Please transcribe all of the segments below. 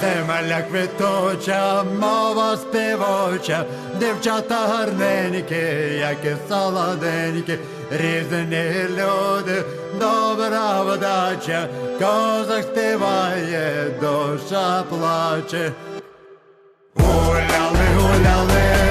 Земля квіточа, мова співоча, дівчата гарненькі, як і солоденькі, різні люди, добра вдача, козак співає, душа плаче. Гуляли, гуляли,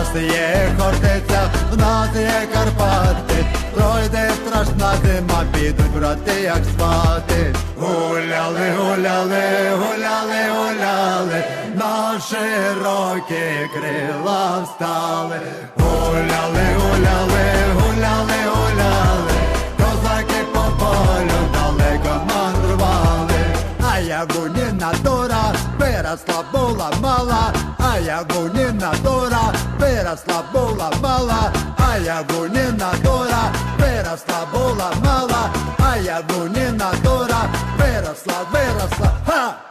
нас є Хортиця, в нас є Карпати, пройде страшна зима, підуть брати, як спати. Гуляли, гуляли, гуляли, гуляли, на широкі крила встали. Гуляли, гуляли, гуляли, гуляли, козаки по полю далеко мандрували. А я гуніна дура, виросла була мала, а я гуніна дура, виросла була мала, а я гуніна дура, виросла була мала, а я гуніна дура, виросла, виросла, ха! Гуляли,